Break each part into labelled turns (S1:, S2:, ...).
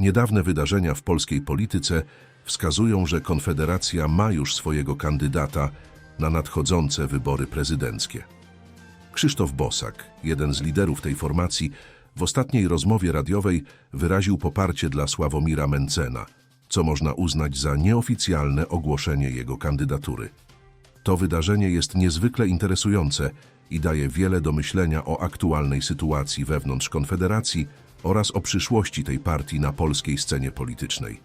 S1: Niedawne wydarzenia w polskiej polityce wskazują, że Konfederacja ma już swojego kandydata na nadchodzące wybory prezydenckie. Krzysztof Bosak, jeden z liderów tej formacji, w ostatniej rozmowie radiowej wyraził poparcie dla Sławomira Mencena, co można uznać za nieoficjalne ogłoszenie jego kandydatury. To wydarzenie jest niezwykle interesujące i daje wiele do myślenia o aktualnej sytuacji wewnątrz Konfederacji oraz o przyszłości tej partii na polskiej scenie politycznej.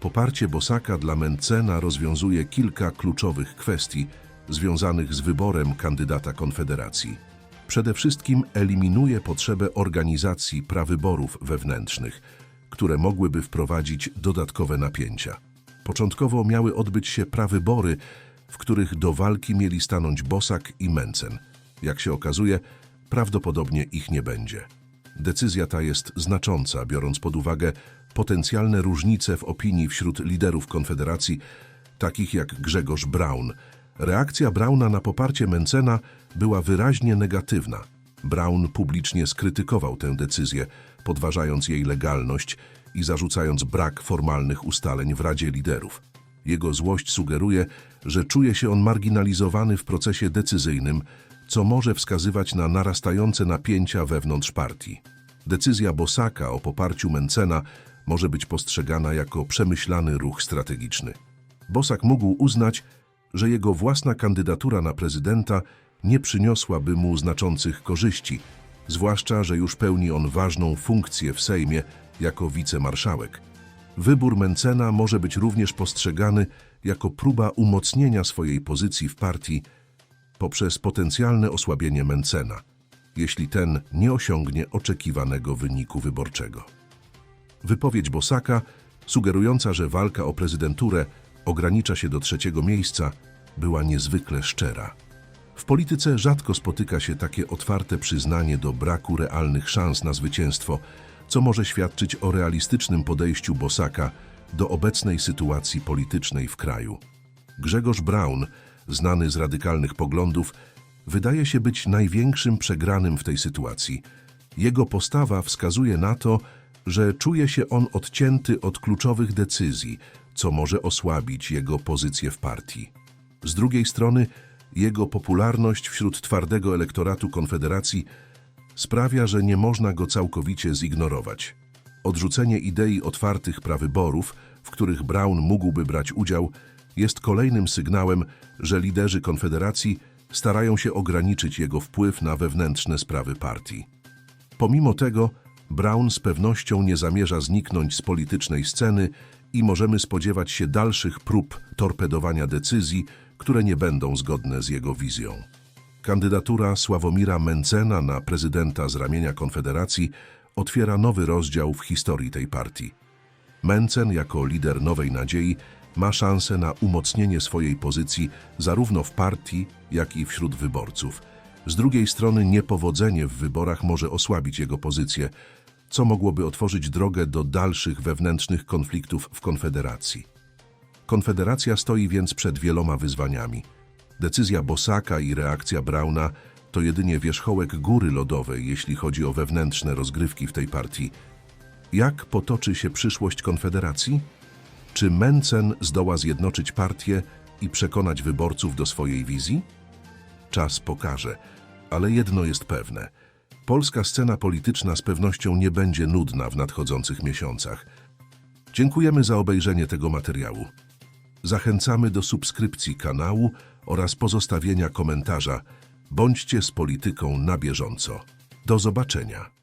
S1: Poparcie Bosaka dla Mencena rozwiązuje kilka kluczowych kwestii związanych z wyborem kandydata Konfederacji. Przede wszystkim eliminuje potrzebę organizacji prawyborów wewnętrznych, które mogłyby wprowadzić dodatkowe napięcia. Początkowo miały odbyć się prawybory, w których do walki mieli stanąć Bosak i Mencen. Jak się okazuje, prawdopodobnie ich nie będzie. Decyzja ta jest znacząca, biorąc pod uwagę potencjalne różnice w opinii wśród liderów Konfederacji, takich jak Grzegorz Braun. Reakcja Brauna na poparcie Mencena była wyraźnie negatywna. Braun publicznie skrytykował tę decyzję, podważając jej legalność i zarzucając brak formalnych ustaleń w Radzie Liderów. Jego złość sugeruje, że czuje się on marginalizowany w procesie decyzyjnym, co może wskazywać na narastające napięcia wewnątrz partii. Decyzja Bosaka o poparciu Mencena może być postrzegana jako przemyślany ruch strategiczny. Bosak mógł uznać, że jego własna kandydatura na prezydenta nie przyniosłaby mu znaczących korzyści, zwłaszcza, że już pełni on ważną funkcję w Sejmie jako wicemarszałek. Wybór Mencena może być również postrzegany jako próba umocnienia swojej pozycji w partii poprzez potencjalne osłabienie Mencena, jeśli ten nie osiągnie oczekiwanego wyniku wyborczego. Wypowiedź Bosaka, sugerująca, że walka o prezydenturę ogranicza się do trzeciego miejsca, była niezwykle szczera. W polityce rzadko spotyka się takie otwarte przyznanie do braku realnych szans na zwycięstwo, co może świadczyć o realistycznym podejściu Bosaka do obecnej sytuacji politycznej w kraju. Grzegorz Braun, znany z radykalnych poglądów, wydaje się być największym przegranym w tej sytuacji. Jego postawa wskazuje na to, że czuje się on odcięty od kluczowych decyzji, co może osłabić jego pozycję w partii. Z drugiej strony, jego popularność wśród twardego elektoratu Konfederacji sprawia, że nie można go całkowicie zignorować. Odrzucenie idei otwartych prawyborów, w których Brown mógłby brać udział, jest kolejnym sygnałem, że liderzy Konfederacji starają się ograniczyć jego wpływ na wewnętrzne sprawy partii. Pomimo tego, Brown z pewnością nie zamierza zniknąć z politycznej sceny i możemy spodziewać się dalszych prób torpedowania decyzji, które nie będą zgodne z jego wizją. Kandydatura Sławomira Mencena na prezydenta z ramienia Konfederacji otwiera nowy rozdział w historii tej partii. Mencen jako lider Nowej Nadziei ma szansę na umocnienie swojej pozycji zarówno w partii, jak i wśród wyborców. Z drugiej strony niepowodzenie w wyborach może osłabić jego pozycję, co mogłoby otworzyć drogę do dalszych wewnętrznych konfliktów w Konfederacji. Konfederacja stoi więc przed wieloma wyzwaniami. Decyzja Bosaka i reakcja Brauna to jedynie wierzchołek góry lodowej, jeśli chodzi o wewnętrzne rozgrywki w tej partii. Jak potoczy się przyszłość Konfederacji? Czy Mencen zdoła zjednoczyć partię i przekonać wyborców do swojej wizji? Czas pokaże, ale jedno jest pewne. Polska scena polityczna z pewnością nie będzie nudna w nadchodzących miesiącach. Dziękujemy za obejrzenie tego materiału. Zachęcamy do subskrypcji kanału oraz pozostawienia komentarza. Bądźcie z polityką na bieżąco. Do zobaczenia.